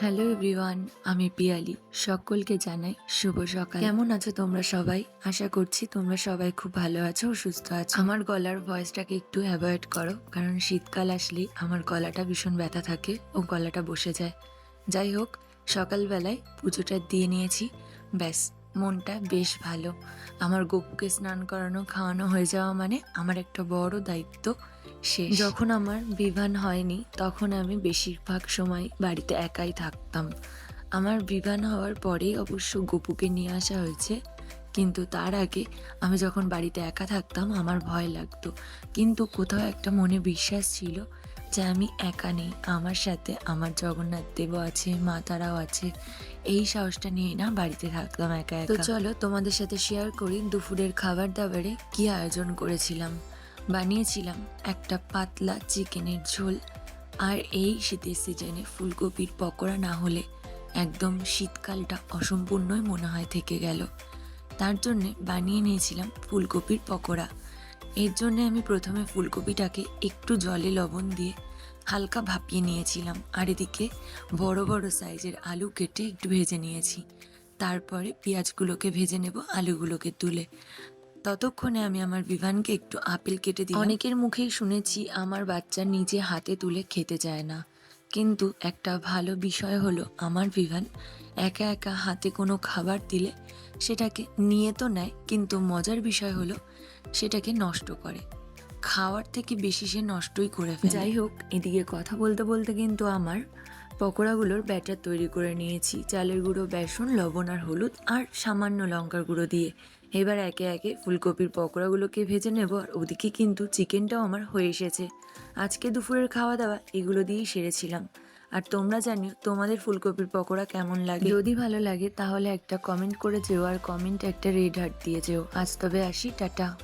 Hello everyone, আমি পিয়ালি। সকলকে জানাই শুভ সকাল। কেমন আছো তোমরা সবাই? আশা করছি তোমরা সবাই খুব ভালো আছো সুস্থ আছো। আমার গলার ভয়েসটাকে একটু অ্যাভয়েড করো, কারণ শীতকাল আসলে আমার গলাটা ভীষণ ব্যথা থাকে ও গলাটা বসে যায়। যাই হোক, সকালবেলায় পুজোটা দিয়ে নিয়েছি, ব্যাস। মনটা বেশ ভালো। আমার গপুকে স্নান করানো, খাওয়ানো হয়ে যাওয়া মানে আমার একটা বড় দায়িত্ব শেষ। যখন আমার বিভান হয়নি, তখন আমি বেশিরভাগ সময় বাড়িতে একাই থাকতাম। আমার বিভান হওয়ার পরেই অবশ্য গপুকে নিয়ে আসা হয়েছে। কিন্তু তার আগে আমি যখন বাড়িতে একা থাকতাম, আমার ভয় লাগতো। কিন্তু কোথাও একটা মনে বিশ্বাস ছিল যে আমি একা নেই আমার সাথে আমার জগন্নাথ দেবও আছে মা তারাও আছে এই সাহসটা নিয়ে না বাড়িতে থাকতাম একা একা। তো চলো তোমাদের সাথে শেয়ার করি দুপুরের খাবার দাবারে কি আয়োজন করেছিলাম। বানিয়েছিলাম একটা পাতলা চিকেনের ঝোল আর এই শীতের সিজনে ফুলকপির পকোড়া না হলে একদম শীতকালটা অসম্পূর্ণই মনে হয় থেকে গেল। তার জন্যে বানিয়ে নিয়েছিলাম ফুলকপির পকোড়া। এর জন্যে আমি প্রথমে ফুলকপিটাকে একটু জলে লবণ দিয়ে হালকা ভাপিয়ে নিয়েছিলাম। আর এদিকে বড় বড় সাইজের আলু কেটে একটু ভেজে নিয়েছি। তারপরে পেঁয়াজগুলোকে ভেজে নেব আলুগুলোকে তুলে। ততক্ষণে আমি আমার বিভানকে একটু আপেল কেটে দিই অনেকের মুখেই শুনেছি, আমার বাচ্চা নিজে হাতে তুলে খেতে চায় না। কিন্তু একটা ভালো বিষয় হলো আমার বিভান একা একা হাতে কোনো খাবার দিলে সেটাকে নিয়ে তো নেয়, কিন্তু মজার বিষয় হলো সেটাকে নষ্ট করে। খাওয়ার থেকে বেশি সে নষ্টই করে ফেলে। যাই হোক, এদিকে কথা বলতে বলতে কিন্তু আমার পকোড়াগুলোর ব্যাটার তৈরি করে নিয়েছি। চালের গুঁড়ো, বেসন, লবণ আর হলুদ আর সামান্য লঙ্কার গুঁড়ো দিয়ে। এবার একে একে ফুলকপির পকোড়াগুলোকে ভেজে নেব আর ওদিকে কিন্তু চিকেনটাও আমার হয়ে এসেছে। আজকে দুপুরের খাওয়া দাওয়া এগুলো দিয়েই সেরেছিলাম। আর তোমরা জানিও, তোমাদের ফুলকপির পকোড়া কেমন লাগে? যদি ভালো লাগে, তাহলে একটা কমেন্ট করে যেও আর কমেন্ট একটা রেড হার্ট দিয়ে যেও। আজ তবে আসি, টাটা।